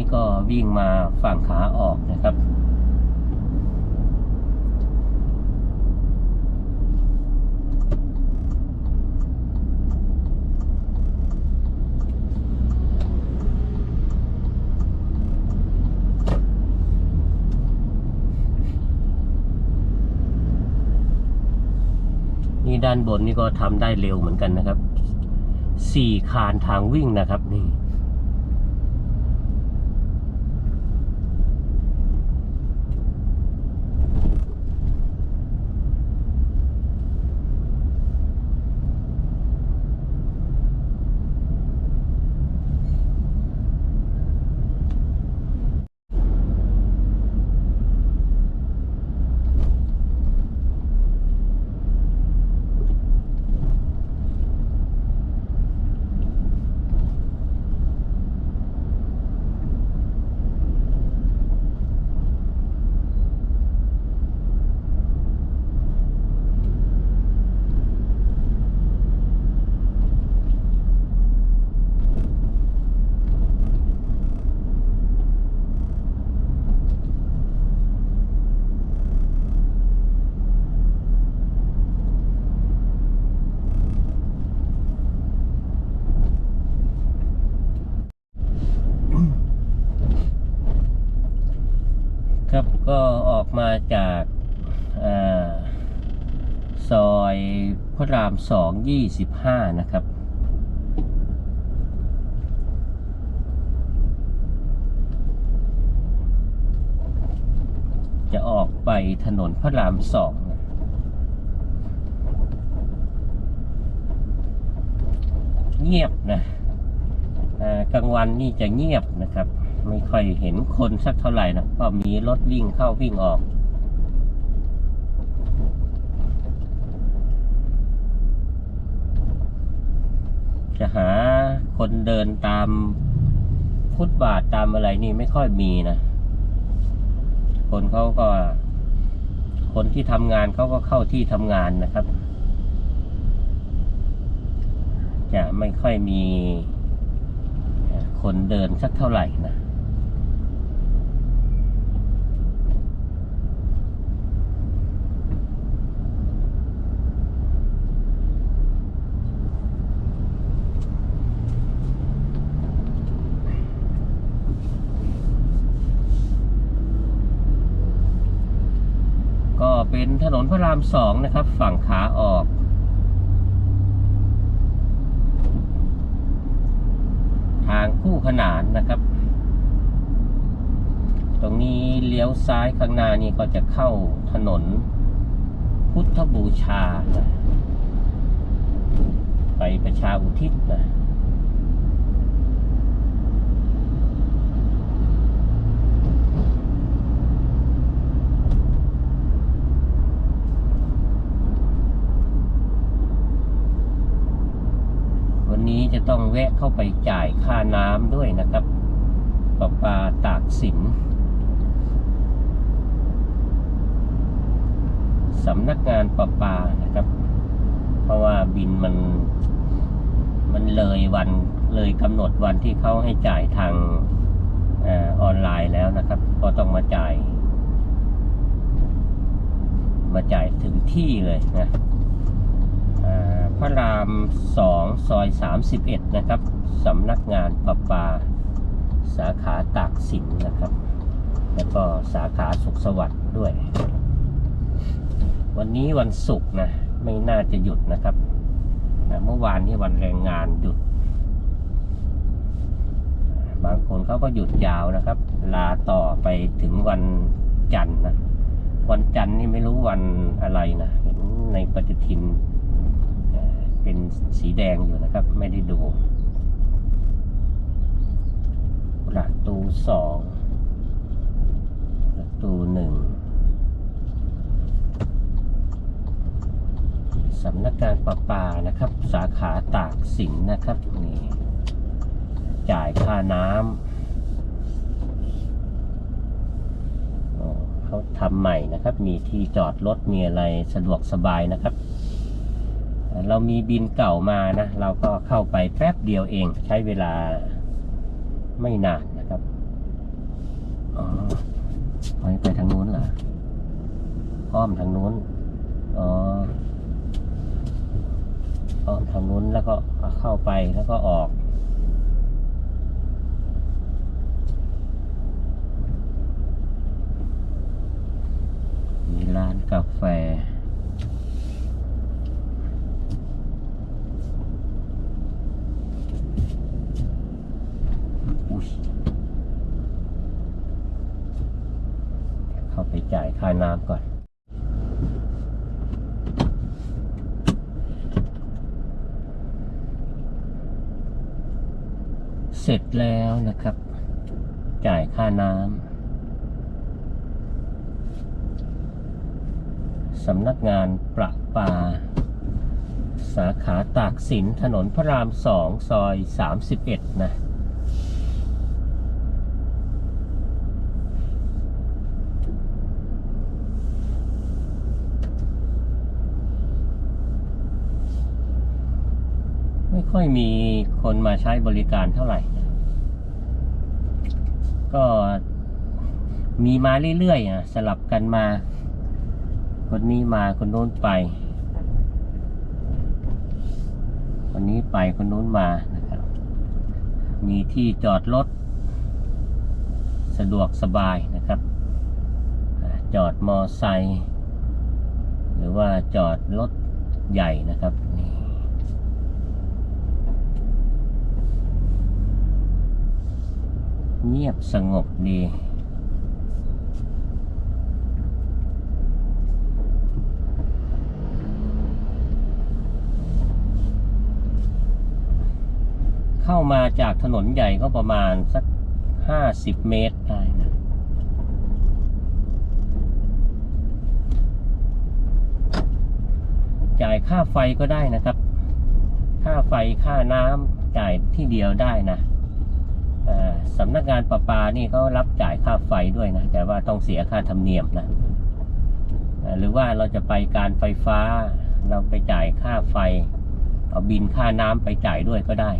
นี้ก็วิ่งมาฝั่งขาออกนะครับ นี่ด้านบนนี่ก็ทำได้เร็วเหมือนกันนะครับสี่คานทางวิ่งนะครับนี่ ครับก็ ออกมาจากอาซอยพระรามสองยี่สิบห้านะครับ จะออกไปถนนพระรามสองเงียบนะกลางวันนี่จะเงียบนะครับ ไม่ค่อยเห็นคนสักเท่าไหร่นะก็มีรถวิ่งเข้าวิ่งออก จะหาคนเดินตามฟุตบาทตามอะไรนี่ไม่ค่อยมีนะ คนเขาก็ คนที่ทำงานเขาก็เข้าที่ทำงานนะครับ จะไม่ค่อยมีคนเดินสักเท่าไหร่นะ ก็ เป็นถนนพระรามสองนะครับ ฝั่งขาออก ทางคู่ขนานนะครับ ตรงนี้เลี้ยวซ้ายข้างหน้านี่ก็จะเข้าถนนพุทธบูชานะไปประชาอุทิศนะ วันนี้จะ ต้องแวะเข้าไปจ่ายค่าน้ำด้วยนะครับประปาตากสินสำนักงานประปานะครับ เพราะว่าบินมันมันเลยวันเลยกำหนดวันที่เขาให้จ่ายทางออออนไลน์แล้วนะครับ ก็ต้องมาจ่าย มาจ่ายถึงที่เลยนะ พระรามสองซอยสามสิบเอ็ดนะครับสำนักงานประปา สาขาตากสินนะครับ แล้วก็สาขาสุขสวัสดิ์ด้วย วันนี้วันศุกร์นะ ไม่น่าจะหยุดนะครับเมื่อวานนี้วันแรงงานหยุด บางคนเขาก็หยุดยาวนะครับ ลาต่อไปถึงวันจันทร์นะ วันจันทร์นี่ไม่รู้วันอะไรนะเห็นในปฏิทิน เป็นสีแดงอยู่นะครับ ไม่ได้ดูประตูสองประตูหนึ่งสำนักงานประปานะครับ สาขาตากสินนะครับนี่จ่ายค่าน้ำเขาทำใหม่นะครับ มีที่จอดรถมีอะไรสะดวกสบายนะครับ เรามีบินเก่ามานะ เราก็เข้าไปแป๊บเดียวเอง ใช้เวลาไม่นานนะครับอ๋อไปทางนู้นเหรออ้อมทางนู้นอ๋ออ้อมทางนู้นแล้วก็เข้าไปแล้วก็ออกมีร้านกาแฟ เข้าไปจ่ายค่าน้ำก่อนเสร็จแล้วนะครับ จ่ายค่าน้ำสำนักงานประปา สาขาตากสินถนนพระรามสองซอยสามสิบเอ็ดนะ ค่อยมีคนมาใช้บริการเท่าไหร่ ก็มีมาเรื่อยๆอะสลับกันมา คนนี้มาคนโน้นไป คนนี้ไปคนโน้นมานะครับ มีที่จอดรถสะดวกสบายนะครับ จอดมอไซค์หรือว่าจอดรถใหญ่นะครับนี่ เงียบสงบดี เข้ามาจากถนนใหญ่ก็ประมาณสักห้าสิบเมตรได้นะจ่ายค่าไฟก็ได้นะครับ ค่าไฟค่าน้ำจ่ายที่เดียวได้นะ สำนักงานประปานี่เขารับจ่ายค่าไฟด้วยนะ แต่ว่าต้องเสียค่าธรรมเนียมนะ หรือว่าเราจะไปการไฟฟ้า เราไปจ่ายค่าไฟ เอาบินค่าน้ำไปจ่ายด้วยก็ได้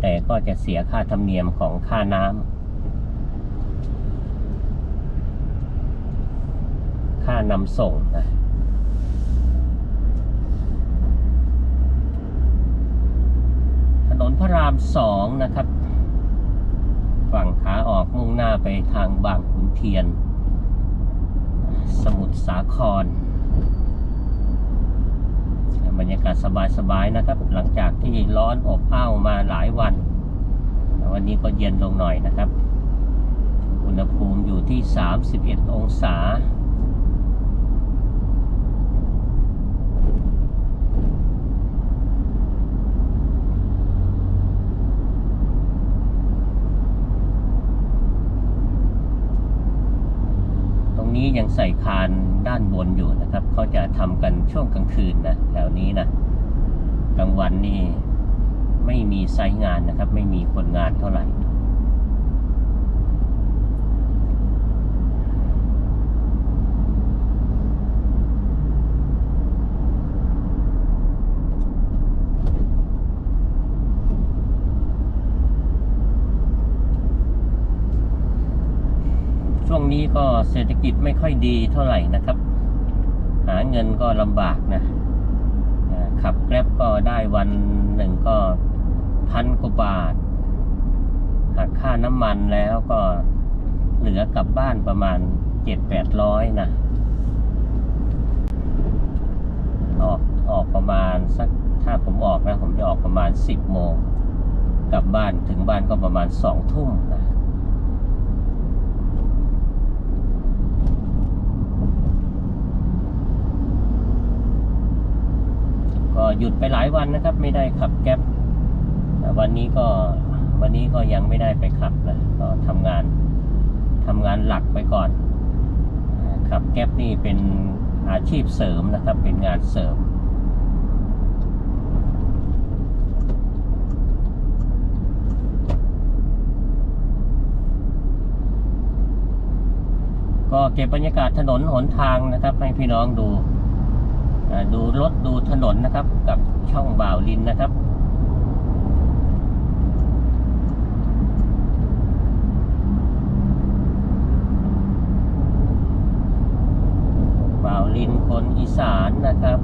แต่ก็จะเสียค่าธรรมเนียมของค่าน้ำค่านำส่งนะถนนพระรามสองนะครับ ฝั่งขาออกมุ่งหน้าไปทางบางขุนเทียน สมุทรสาคร บรรยากาศสบายๆนะครับ หลังจากที่ร้อนอบอ้าวมาหลายวัน วันนี้ก็เย็นลงหน่อยนะครับ อุณหภูมิอยู่ที่ 31 องศา นี้ยังใส่คานด้านบนอยู่นะครับเขาจะทำกันช่วงกลางคืนนะแถวนี้นะกลางวันนี่ไม่มีไซงานนะครับ ไม่มีคนงานเท่าไหร่ ช่วงนี้ก็เศรษฐกิจไม่ค่อยดีเท่าไหร่นะครับ หาเงินก็ลำบากนะขับแกร็บก็ได้วันหนึ่งก็พันกว่าบาทหักค่าน้ำมันแล้วก็เหลือกลับบ้านประมาณเจ็ดแปดร้อยนะ ออกออกประมาณสักถ้าผมออกนะ ผมจะออกประมาณสิบโมงกลับบ้านถึงบ้านก็ประมาณสองทุ่มนะ ก็หยุดไปหลายวันนะครับ ไม่ได้ขับแก๊ปวันนี้ก็วันนี้ก็ยังไม่ได้ไปขับนะก็ทำงานทำงานหลักไปก่อนขับแก๊ปนี่เป็นอาชีพเสริมนะครับ เป็นงานเสริมก็เก็บบรรยากาศถนนหนทางนะครับ ให้พี่น้องดู ดูรถดูถนนนะครับ กับช่องบ่าวลินนะครับบ่าวลินคนอีสานนะครับ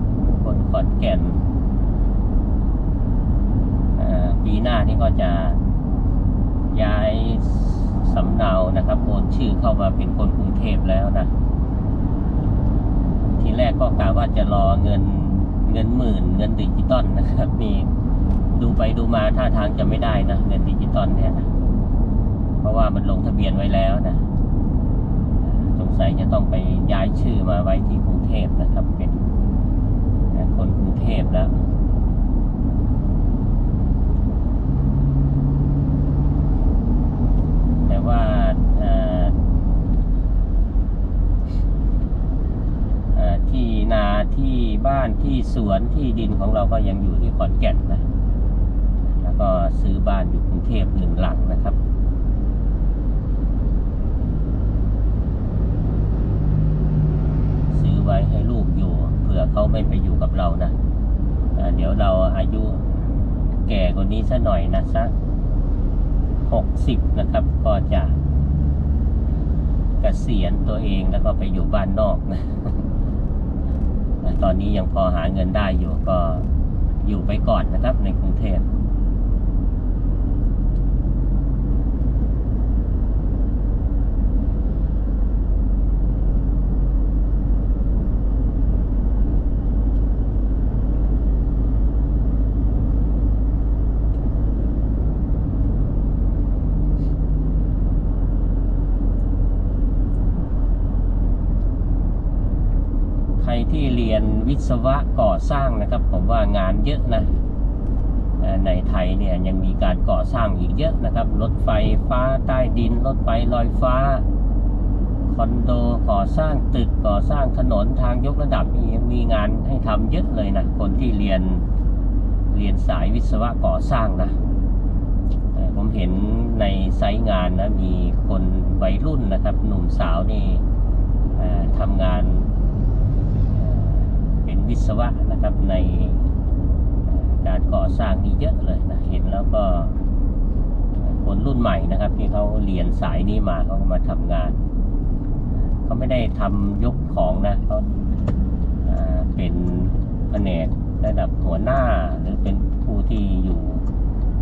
คนขอนแก่นปีหน้านี่ก็จะย้ายสำเนานะครับโอนชื่อเข้ามาเป็นคนกรุงเทพแล้วนะ แรกก็กะว่าจะรอเงินเงินหมื่น เงินดิจิตอลนะครับ มีดูไปดูมาท่าทางจะไม่ได้นะเงินดิจิตอลเนี่ยเพราะว่ามันลงทะเบียนไว้แล้วนะสงสัยจะต้องไปย้ายชื่อมาไว้ที่กรุงเทพนะครับ เป็นคนกรุงเทพแล้ว แต่ว่าเอ่อเอ่อที่นาที่ บ้านที่สวนที่ดินของเราก็ยังอยู่ที่ขอนแก่นนะ แล้วก็ซื้อบ้านอยู่กรุงเทพหนึ่งหลังนะครับซื้อไว้ให้ลูกอยู่เผื่อเขาไม่ไปอยู่กับเรานะอ่าเดี๋ยวเราอายุแก่กว่านี้สักหน่อยนะสักหกสิบนะครับ ก็จะกะเกษียณตัวเองแล้วก็ไปอยู่บ้านนอกนะ ตอนนี้ยังพอหาเงินได้อยู่ก็อยู่ไปก่อนนะครับในกรุงเทพ ใครที่เรียนวิ ศวะก่อสร้างนะครับ ผมว่างานเยอะนะในไทยเนี่ยยังมีการก่อสร้างอีกเยอะนะครับ รถไฟฟ้าใต้ดิน รถไฟลอยฟ้า คอนโดก่อสร้างตึกก่อสร้างถนนทางยกระดับนี่ยังมีงานให้ทำเยอะเลยนะ คนที่เรียนเรียนสายวิศวะก่อสร้างนะผมเห็นในไซต์งานนะมีคนวัยรุ่นนะครับ หนุ่มสาวนี่ทำงาน วิศวะนะครับในการก่อสร้างนี่เยอะเลยนะเห็นแล้วก็คนรุ่นใหม่นะครับ ที่เขาเรียนสายนี้มาเขาก็มาทำงานเขาไม่ได้ทำยกของนะเขาเป็นแผนกระดับหัวหน้าหรือเป็นผู้ที่อยู่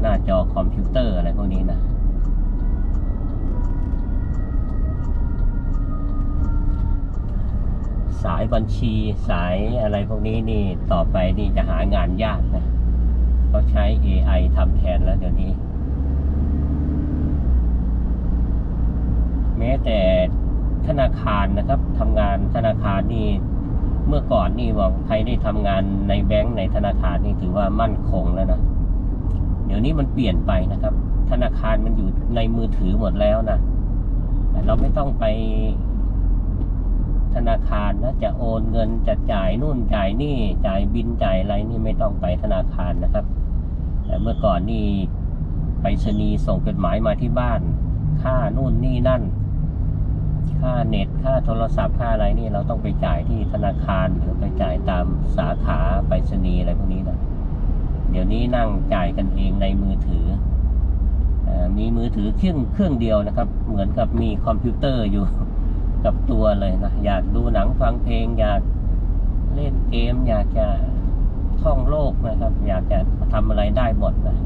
หน้าจอคอมพิวเตอร์อะไรพวกนี้นะ สายบัญชีสายอะไรพวกนี้นี่ต่อไปนี่จะหางานยากนะเขาใช้ AI ทำแทนแล้วเดี๋ยวนี้ แม้แต่ธนาคารนะครับทำงานธนาคารนี่เมื่อก่อนนี่บอกใครได้ทำงานในแบงก์ในธนาคารนี่ถือว่ามั่นคงแล้วนะเดี๋ยวนี้มันเปลี่ยนไปนะครับ ธนาคารมันอยู่ในมือถือหมดแล้วนะเราไม่ต้องไป ธนาคารนะจะโอนเงินจะจ่ายนู่นจ่ายนี่จ่ายบินจ่ายอะไรนี่ไม่ต้องไปธนาคารนะครับแต่เมื่อก่อนนี่ไปรษณีส่งจดหมายมาที่บ้าน ค่านู่นนี่นั่น ค่าเน็ตค่าโทรศัพท์ค่าอะไรนี่เราต้องไปจ่ายที่ธนาคารหรือไปจ่ายตามสาขาไปรษณีอะไรพวกนี้นะเดี๋ยวนี้นั่งจ่ายกันเองในมือถือมีมือถือเครื่องเครื่องเดียวนะครับ เหมือนกับมีคอมพิวเตอร์อยู่ กับตัวเลยนะ อยากดูหนังฟังเพลง อยากเล่นเกม อยากจะท่องโลกนะครับ อยากจะทำอะไรได้หมดนะ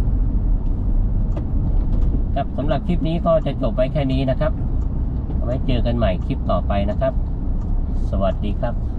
ครับสำหรับคลิปนี้ก็จะจบไว้แค่นี้นะครับ ไว้เจอกันใหม่คลิปต่อไปนะครับ สวัสดีครับ